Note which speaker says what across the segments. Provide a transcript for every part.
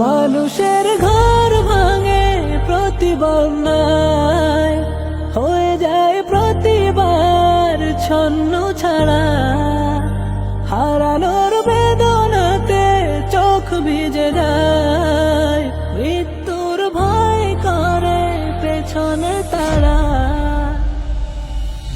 Speaker 1: মানুষের ঘর ভাঙে প্রতিবন্ধায়। হয়ে যায় প্রতিবার ছন্ন ছাড়া। হারানোর বেদনাতে চোখ ভিজে যায়। মৃত্যুর ভয় করে পেছনে তারা।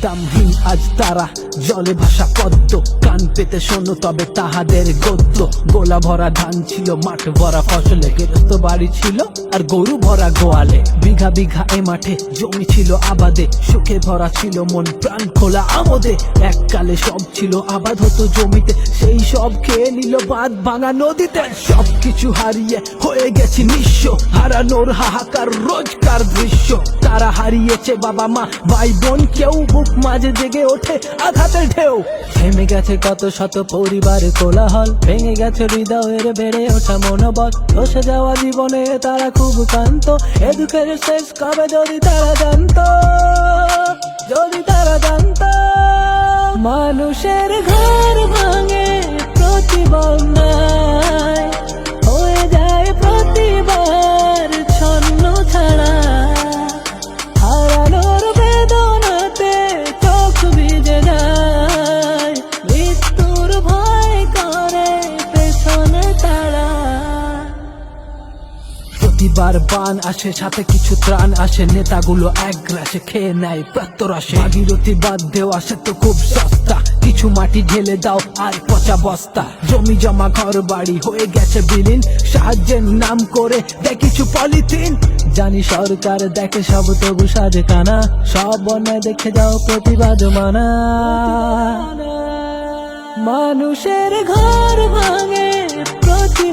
Speaker 2: দামহীন আজ তারা জলে ভাসা পদ্ম। কান পেতে শোনো তবে তাহাদের গদ্য গোলা ভরা ধান ছিল, মাঠ ভরা ফসলে গেরস্ত বাড়ি ছিল, আর গরু ভরা গোয়ালে। বিঘা বিঘা এ মাঠে জমি ছিল আবাদে, সুখে ভরা ছিল মন, প্রাণ খোলা আমোদে। এককালে সব ছিল আবাদ হতো জমিতে, সেই সব খেয়ে নিল বাদ ভাঙা নদীতে। সব কিছু হারিয়ে হয়ে গেছি নিঃস্ব, হারানোর হাহাকার, রোজকার দৃশ্য। তারা হারিয়েছে বাবা মা, ভাই বোন, কেউ বুক মাঝে জেগে ওঠে আঘাতের ঢেউ।
Speaker 1: থেমে গেছে কত শত পরিবার কোলাহল, ভেঙে গেছে হৃদয়ের বেড়ে ওঠা মনোবল। বসে যাওয়া জীবনে তারা খুব কান্ত এ শেষ কবে যদি তারা জানতো? প্রতিবার
Speaker 2: বান আসে, সাথে কিছু ত্রাণ আসে। নেতাগুলো এক গ্রাসে খেয়ে নেয় প্রাত্তর আসে। ভাগীরথী বাদ দেওয়া, সে তো খুব সস্তা। কিছু মাটি ঢেলে দাও, আর পচা বস্তা। জমি জমা, ঘর বাড়ি হয়ে গেছে বিলীন। সাহায্যের নাম করে দেয় কিছু পলিথিন।
Speaker 1: জানি সরকার দেখে সব, তবু সাজে কানা। সব অন্যায় দেখে যাও, প্রতিবাদ মানা। মানুষের ঘর ভাঙে প্রতি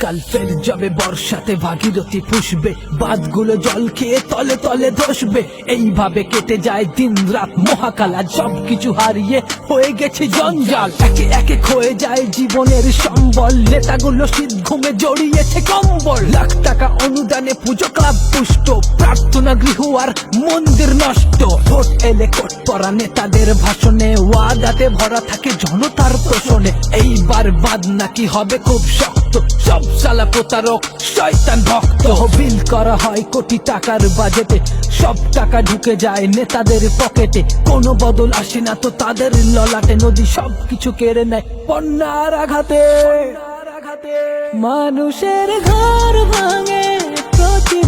Speaker 2: কাল ফের যাবে বর্ষাতে ভাগীরথী ফুসবে বাদগুলো জল খেয়ে তলে তলে ধসবে। এইভাবে কেটে যায় দিন রাত, মহাকালা সব কিছু হারিয়ে হয়ে গেছে জঞ্জাল। একে একে ক্ষয়ে যায় জীবনের সম্বল, নেতাগুলো শীত ঘুমে জড়িয়েছে কম্বল। লাখ টাকা অনুদানে পুজো ক্লাব পুষ্ট, প্রার্থনা গৃহ আর মন্দির নষ্ট। ভোট এলে কোট পরা নেতাদের ভাষণে, ওয়াদাতে ভরা থাকে জনতার তোষণে এইবার বাদ নাকি হবে খুব শক্ত, সব সালা প্রতারক, শয়তান ভক্ত। বিল করা হয় কোটি টাকার বাজেটে। সব টাকা ঢুকে যায় নেতাদের পকেটে। কোনো বদল আসে না তো তাদের ললাটে। নদী সব কিছু কেড়ে নেয় পন্নার আঘাতে।
Speaker 1: মানুষের ঘর ভাঙে প্রতি